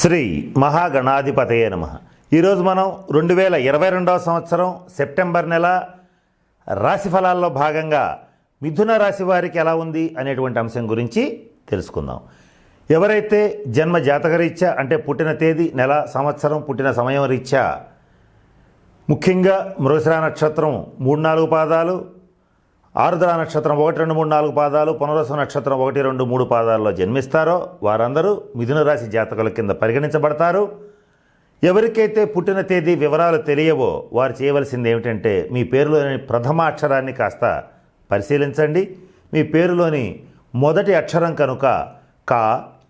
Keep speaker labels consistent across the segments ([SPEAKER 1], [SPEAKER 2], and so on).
[SPEAKER 1] శ్రీ మహాగణాధిపతయే నమ. ఈరోజు మనం రెండు వేల ఇరవై రెండవ సంవత్సరం సెప్టెంబర్ నెల రాశి ఫలాల్లో భాగంగా మిథున రాశి వారికి ఎలా ఉంది అనేటువంటి అంశం గురించి తెలుసుకుందాం. ఎవరైతే జన్మ జాతక రీత్యా అంటే పుట్టిన తేదీ నెల సంవత్సరం పుట్టిన సమయం రీత్యా ముఖ్యంగా మృగశిరా నక్షత్రం మూడు నాలుగు పాదాలు ఆరుద్ర నక్షత్రం ఒకటి రెండు మూడు నాలుగు పాదాలు పునరస నక్షత్రం ఒకటి రెండు మూడు పాదాల్లో జన్మిస్తారో వారందరూ మిథున రాశి జాతకుల కింద పరిగణించబడతారు. ఎవరికైతే పుట్టిన తేదీ వివరాలు తెలియవో వారు చేయవలసింది ఏమిటంటే మీ పేరులోని ప్రథమ అక్షరాన్ని కాస్త పరిశీలించండి. మీ పేరులోని మొదటి అక్షరం కనుక క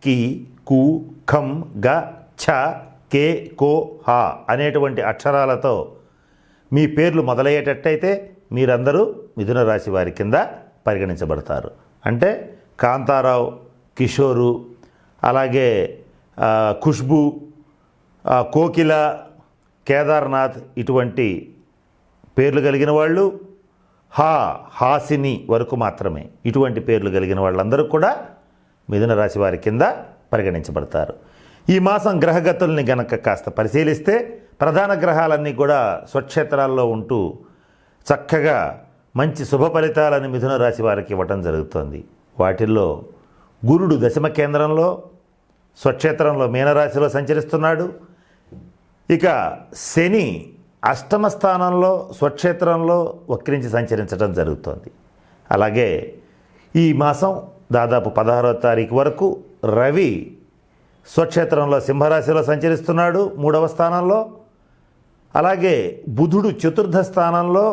[SPEAKER 1] కి కు ఖం గ ఛ కే కో హ అనేటువంటి అక్షరాలతో మీ పేర్లు మొదలయ్యేటట్టయితే మీరందరూ మిథున రాశి వారి కింద పరిగణించబడతారు. అంటే కాంతారావు కిషోరు అలాగే ఖుష్బు కోకిల కేదార్నాథ్ ఇటువంటి పేర్లు కలిగిన వాళ్ళు హా హాసిని వరకు మాత్రమే ఇటువంటి పేర్లు కలిగిన వాళ్ళందరూ కూడా మిథున రాశి వారి కింద పరిగణించబడతారు. ఈ మాసం గ్రహగతుల్ని గనక కాస్త పరిశీలిస్తే ప్రధాన గ్రహాలన్నీ కూడా స్వక్షేత్రాల్లో ఉంటూ చక్కగా మంచి శుభ ఫలితాలను మిథున రాశి వారికి ఇవ్వటం జరుగుతోంది. వాటిల్లో గురుడు దశమ కేంద్రంలో స్వక్షేత్రంలో మీనరాశిలో సంచరిస్తున్నాడు. ఇక శని అష్టమ స్థానంలో స్వక్షేత్రంలో వక్రించి సంచరించడం జరుగుతోంది. అలాగే ఈ మాసం దాదాపు పదహారవ తారీఖు వరకు రవి స్వక్షేత్రంలో సింహరాశిలో సంచరిస్తున్నాడు మూడవ స్థానంలో. అలాగే బుధుడు చతుర్థ స్థానంలో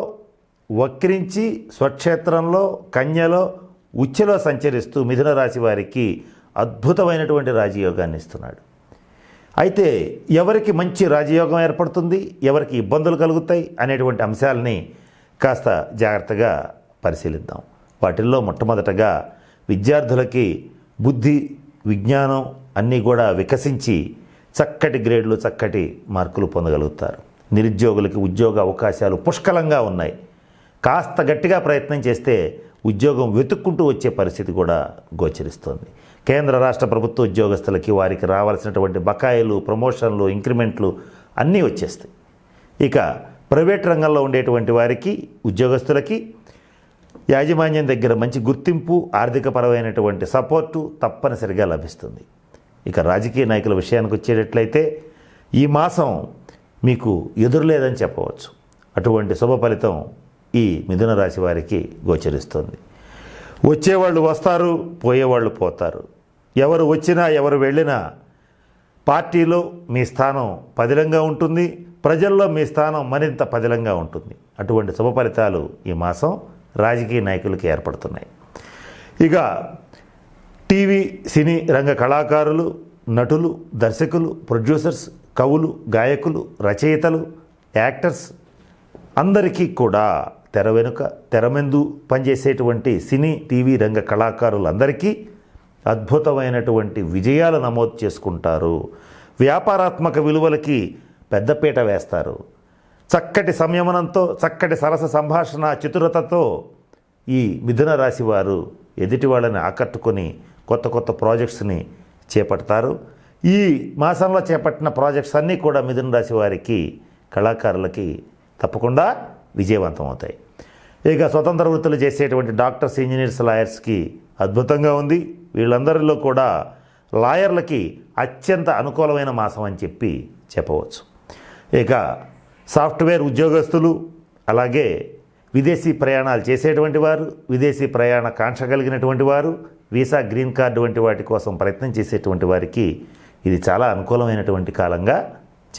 [SPEAKER 1] వక్రించి స్వక్షేత్రంలో కన్యలో ఉచ్చలో సంచరిస్తూ మిథున రాశి వారికి అద్భుతమైనటువంటి రాజయోగాన్ని ఇస్తున్నాడు. అయితే ఎవరికి మంచి రాజయోగం ఏర్పడుతుంది? ఎవరికి ఇబ్బందులు కలుగుతాయి? అనేటువంటి అంశాలని కాస్త జాగ్రత్తగా పరిశీలిద్దాం. వాటిల్లో మొట్టమొదటగా విద్యార్థులకి బుద్ధి విజ్ఞానం అన్నీ కూడా వికసించి చక్కటి గ్రేడ్లు చక్కటి మార్కులు పొందగలుగుతారు. నిరుద్యోగులకి ఉద్యోగ అవకాశాలు పుష్కలంగా ఉన్నాయి. కాస్త గట్టిగా ప్రయత్నం చేస్తే ఉద్యోగం వెతుక్కుంటూ వచ్చే పరిస్థితి కూడా గోచరిస్తోంది. కేంద్ర రాష్ట్ర ప్రభుత్వ ఉద్యోగస్తులకి వారికి రావాల్సినటువంటి బకాయిలు ప్రమోషన్లు ఇంక్రిమెంట్లు అన్నీ వచ్చేస్తాయి. ఇక ప్రైవేట్ రంగంలో ఉండేటువంటి వారికి ఉద్యోగస్తులకి యాజమాన్యం దగ్గర మంచి గుర్తింపు ఆర్థికపరమైనటువంటి సపోర్టు తప్పనిసరిగా లభిస్తుంది. ఇక రాజకీయ నాయకుల విషయానికి వచ్చేటట్లయితే ఈ మాసం మీకు ఎదురులేదని చెప్పవచ్చు. అటువంటి శుభ ఫలితం ఈ మిథున రాశి వారికి గోచరిస్తుంది. వచ్చేవాళ్ళు వస్తారు పోయేవాళ్ళు పోతారు. ఎవరు వచ్చినా ఎవరు వెళ్ళినా పార్టీలో మీ స్థానం పదిలంగా ఉంటుంది ప్రజల్లో మీ స్థానం మరింత పదిలంగా ఉంటుంది. అటువంటి శుభ ఫలితాలు ఈ మాసం రాజకీయ నాయకులకి ఏర్పడుతున్నాయి. ఇక టీవీ సినీ రంగ కళాకారులు నటులు దర్శకులు ప్రొడ్యూసర్స్ కవులు గాయకులు రచయితలు యాక్టర్స్ అందరికీ కూడా తెర వెనుక తెరమెందు పనిచేసేటువంటి సినీ టీవీ రంగ కళాకారులందరికీ అద్భుతమైనటువంటి విజయాలు నమోదు చేసుకుంటారు. వ్యాపారాత్మక విలువలకి పెద్దపీట వేస్తారు. చక్కటి సంయమనంతో చక్కటి సరస సంభాషణ చతురతతో ఈ మిథున రాశి వారు ఎదుటి వాళ్ళని ఆకట్టుకొని కొత్త కొత్త ప్రాజెక్ట్స్ని చేపడతారు. ఈ మాసంలో చేపట్టిన ప్రాజెక్ట్స్ అన్నీ కూడా మిథున రాశి వారికి కళాకారులకి తప్పకుండా విజయవంతం అవుతాయి ఇక స్వతంత్ర వృత్తులు చేసేటువంటి డాక్టర్స్ ఇంజనీర్స్ లాయర్స్కి అద్భుతంగా ఉంది. వీళ్ళందరిలో కూడా లాయర్లకి అత్యంత అనుకూలమైన మాసం అని చెప్పి చెప్పవచ్చు. ఇక సాఫ్ట్వేర్ ఉద్యోగస్తులు అలాగే విదేశీ ప్రయాణాలు చేసేటువంటి వారు విదేశీ ప్రయాణ కాంక్ష కలిగినటువంటి వారు వీసా గ్రీన్ కార్డు వంటి వాటి కోసం ప్రయత్నం చేసేటువంటి వారికి ఇది చాలా అనుకూలమైనటువంటి కాలంగా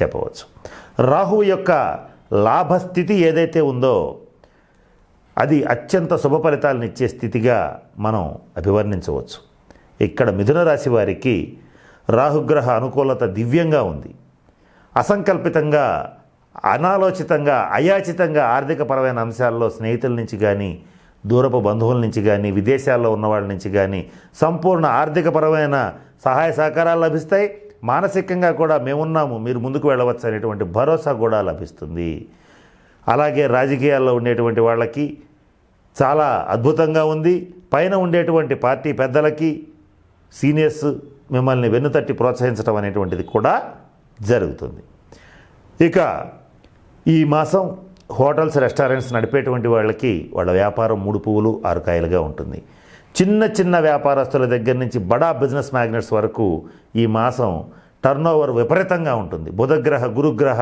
[SPEAKER 1] చెప్పవచ్చు. రాహువు యొక్క లాభస్థితి ఏదైతే ఉందో అది అత్యంత శుభ ఫలితాలను ఇచ్చే స్థితిగా మనం అభివర్ణించవచ్చు. ఇక్కడ మిథున రాశి వారికి రాహుగ్రహ అనుకూలత దివ్యంగా ఉంది. అసంకల్పితంగా అనాలోచితంగా అయాచితంగా ఆర్థికపరమైన అంశాల్లో స్నేహితుల నుంచి కానీ దూరపు బంధువుల నుంచి కానీ విదేశాల్లో ఉన్న వాళ్ళ నుంచి కానీ సంపూర్ణ ఆర్థికపరమైన సహాయ సహకారాలు లభిస్తాయి. మానసికంగా కూడా మేమున్నాము మీరు ముందుకు వెళ్ళవచ్చు అనేటువంటి భరోసా కూడా లభిస్తుంది. అలాగే రాజకీయాల్లో ఉండేటువంటి వాళ్ళకి చాలా అద్భుతంగా ఉంది. పైన ఉండేటువంటి పార్టీ పెద్దలకి సీనియర్స్ మిమ్మల్ని వెన్నుతట్టి ప్రోత్సహించడం అనేటువంటిది కూడా జరుగుతుంది. ఇక ఈ మాసం హోటల్స్ రెస్టారెంట్స్ నడిపేటువంటి వాళ్ళకి వాళ్ళ వ్యాపారం మూడు పువ్వులు ఆరుకాయలుగా ఉంటుంది. చిన్న చిన్న వ్యాపారస్తుల దగ్గర నుంచి బడా బిజినెస్ మ్యాగ్నెట్స్ వరకు ఈ మాసం టర్నోవర్ విపరీతంగా ఉంటుంది. బుధగ్రహ గురుగ్రహ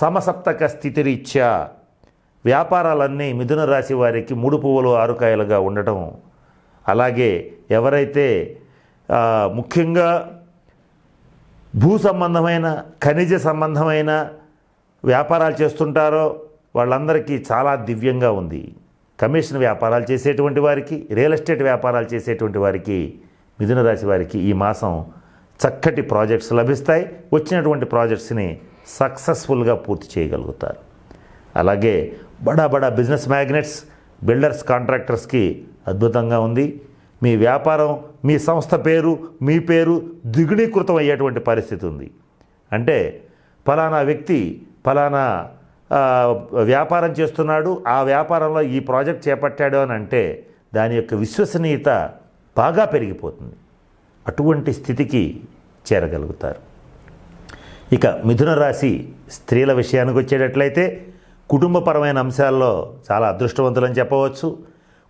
[SPEAKER 1] సమసప్తక స్థితిరీత్యా వ్యాపారాలన్నీ మిథున రాశి వారికి మూడు పువ్వులు ఆరుకాయలుగా ఉండటం. అలాగే ఎవరైతే ముఖ్యంగా భూ సంబంధమైన ఖనిజ సంబంధమైన వ్యాపారాలు చేస్తుంటారో వాళ్ళందరికీ చాలా దివ్యంగా ఉంది. కమిషన్ వ్యాపారాలు చేసేటువంటి వారికి రియల్ ఎస్టేట్ వ్యాపారాలు చేసేటువంటి వారికి మిథున రాశి వారికి ఈ మాసం చక్కటి ప్రాజెక్ట్స్ లభిస్తాయి. వచ్చినటువంటి ప్రాజెక్ట్స్ని సక్సెస్ఫుల్గా పూర్తి చేయగలుగుతారు. అలాగే బడా బడా బిజినెస్ మ్యాగ్నెట్స్ బిల్డర్స్ కాంట్రాక్టర్స్కి అద్భుతంగా ఉంది. మీ వ్యాపారం మీ సంస్థ పేరు మీ పేరు ద్విగుణీకృతం అయ్యేటువంటి పరిస్థితి ఉంది. అంటే ఫలానా వ్యక్తి ఫలానా వ్యాపారం చేస్తున్నాడు ఆ వ్యాపారంలో ఈ ప్రాజెక్ట్ చేపట్టాడు అని అంటే దాని యొక్క విశ్వసనీయత బాగా పెరిగిపోతుంది. అటువంటి స్థితికి చేరగలుగుతారు. ఇక మిథున రాశి స్త్రీల విషయానికి వచ్చేటట్లయితే కుటుంబపరమైన అంశాల్లో చాలా అదృష్టవంతులని చెప్పవచ్చు.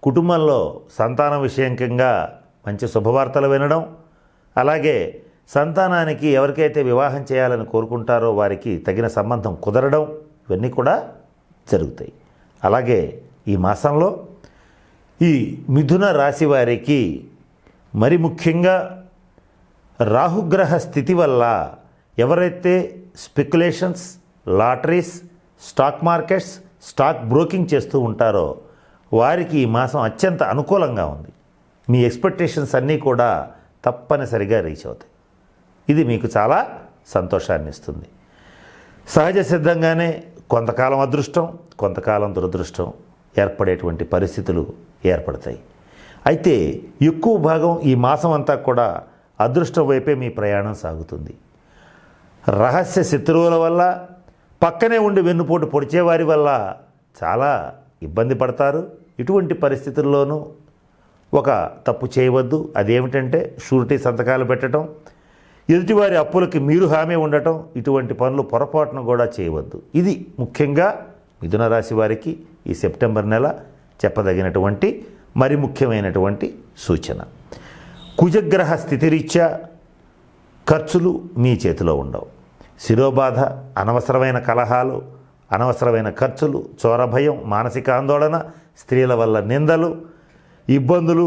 [SPEAKER 1] కుటుంబంలో సంతానం విషయంకంగా మంచి శుభవార్తలు వినడం అలాగే సంతానానికి ఎవరికైతే వివాహం చేయాలని కోరుకుంటారో వారికి తగిన సంబంధం కుదరడం ఇవన్నీ కూడా జరుగుతాయి. అలాగే ఈ మాసంలో ఈ మిథున రాశి వారికి మరి ముఖ్యంగా రాహుగ్రహ స్థితి వల్ల ఎవరైతే speculations lotteries stock markets stock broking చేస్తూ ఉంటారో వారికి ఈ మాసం అత్యంత అనుకూలంగా ఉంది. మీ ఎక్స్పెక్టేషన్స్ అన్నీ కూడా తప్పనిసరిగా రీచ్ అవుతాయి. ఇది మీకు చాలా సంతోషాన్ని ఇస్తుంది. సహజ సిద్ధంగానే కొంతకాలం అదృష్టం కొంతకాలం దురదృష్టం ఏర్పడేటువంటి పరిస్థితులు ఏర్పడతాయి. అయితే ఎక్కువ భాగం ఈ మాసం అంతా కూడా అదృష్టం వైపే మీ ప్రయాణం సాగుతుంది. రహస్య శత్రువుల వల్ల పక్కనే ఉండి వెన్నుపోటు పొడిచేవారి వల్ల చాలా ఇబ్బంది పడతారు. ఇటువంటి పరిస్థితుల్లోనూ ఒక తప్పు చేయవద్దు. అదేమిటంటే షూరిటీ సంతకాలు పెట్టడం ఎదుటివారి అప్పులకి మీరు హామీ ఉండటం ఇటువంటి పనులు పొరపాటును కూడా చేయవద్దు. ఇది ముఖ్యంగా మిథున రాశి వారికి ఈ సెప్టెంబర్ నెల చెప్పదగినటువంటి మరి ముఖ్యమైనటువంటి సూచన. కుజగ్రహ స్థితిరీత్యా ఖర్చులు మీ చేతిలో ఉండవు. శిరోబాధ అనవసరమైన కలహాలు అనవసరమైన ఖర్చులు చోరభయం మానసిక ఆందోళన స్త్రీల వల్ల నిందలు ఇబ్బందులు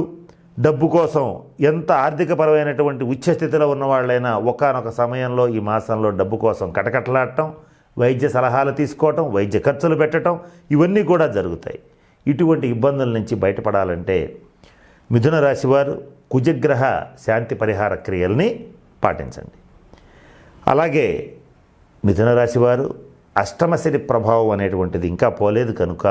[SPEAKER 1] డబ్బు కోసం ఎంత ఆర్థికపరమైనటువంటి ఉచ్చస్థితిలో ఉన్నవాళ్ళైనా ఒకానొక సమయంలో ఈ మాసంలో డబ్బు కోసం కటకటలాడటం వైద్య సలహాలు తీసుకోవటం వైద్య ఖర్చులు పెట్టడం ఇవన్నీ కూడా జరుగుతాయి. ఇటువంటి ఇబ్బందుల నుంచి బయటపడాలంటే మిథున రాశివారు కుజగ్రహ శాంతి పరిహార క్రియల్ని పాటించండి. అలాగే మిథున రాశి వారు అష్టమశని ప్రభావం అనేటువంటిది ఇంకా పోలేదు కనుక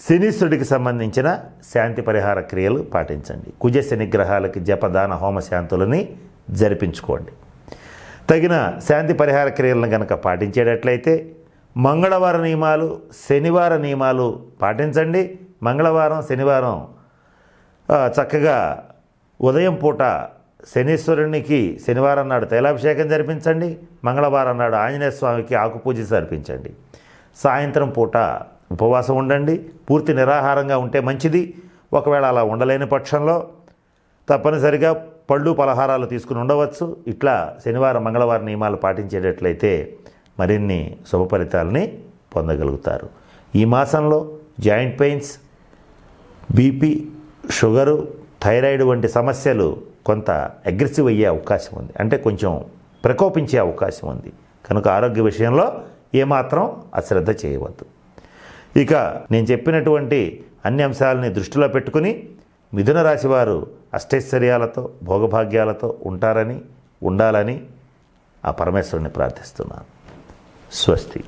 [SPEAKER 1] శనీశ్వరుడికి సంబంధించిన శాంతి పరిహార క్రియలు పాటించండి. కుజ శని గ్రహాలకి జపదాన హోమ శాంతులని జరిపించుకోండి. తగిన శాంతి పరిహార క్రియలను కనుక పాటించేటట్లయితే మంగళవార నియమాలు శనివార నియమాలు పాటించండి. మంగళవారం శనివారం చక్కగా ఉదయం పూట శనీశ్వరునికి శనివారం నాడు తైలాభిషేకం జరిపించండి మంగళవారం నాడు ఆంజనేయ స్వామికి ఆకుపూజ జరిపించండి. సాయంత్రం పూట ఉపవాసం ఉండండి పూర్తి నిరాహారంగా ఉంటే మంచిది. ఒకవేళ అలా ఉండలేని పక్షంలో తప్పనిసరిగా పళ్ళు పలహారాలు తీసుకుని ఉండవచ్చు. ఇట్లా శనివారం మంగళవారం నియమాలు పాటించేటట్లయితే మరిన్ని శుభ ఫలితాలని పొందగలుగుతారు. ఈ మాసంలో joint pains BP sugar thyroid వంటి సమస్యలు కొంత అగ్రెసివ్ అయ్యే అవకాశం ఉంది. అంటే కొంచెం ప్రకోపించే అవకాశం ఉంది. కనుక ఆరోగ్య విషయంలో ఏమాత్రం అశ్రద్ధ చేయవద్దు. ఇక నేను చెప్పినటువంటి అన్ని అంశాలని దృష్టిలో పెట్టుకుని మిథున రాశి వారు అష్టైశ్వర్యాలతో భోగభాగ్యాలతో ఉంటారని ఉండాలని ఆ పరమేశ్వరుని ప్రార్థిస్తున్నాను. స్వస్తి.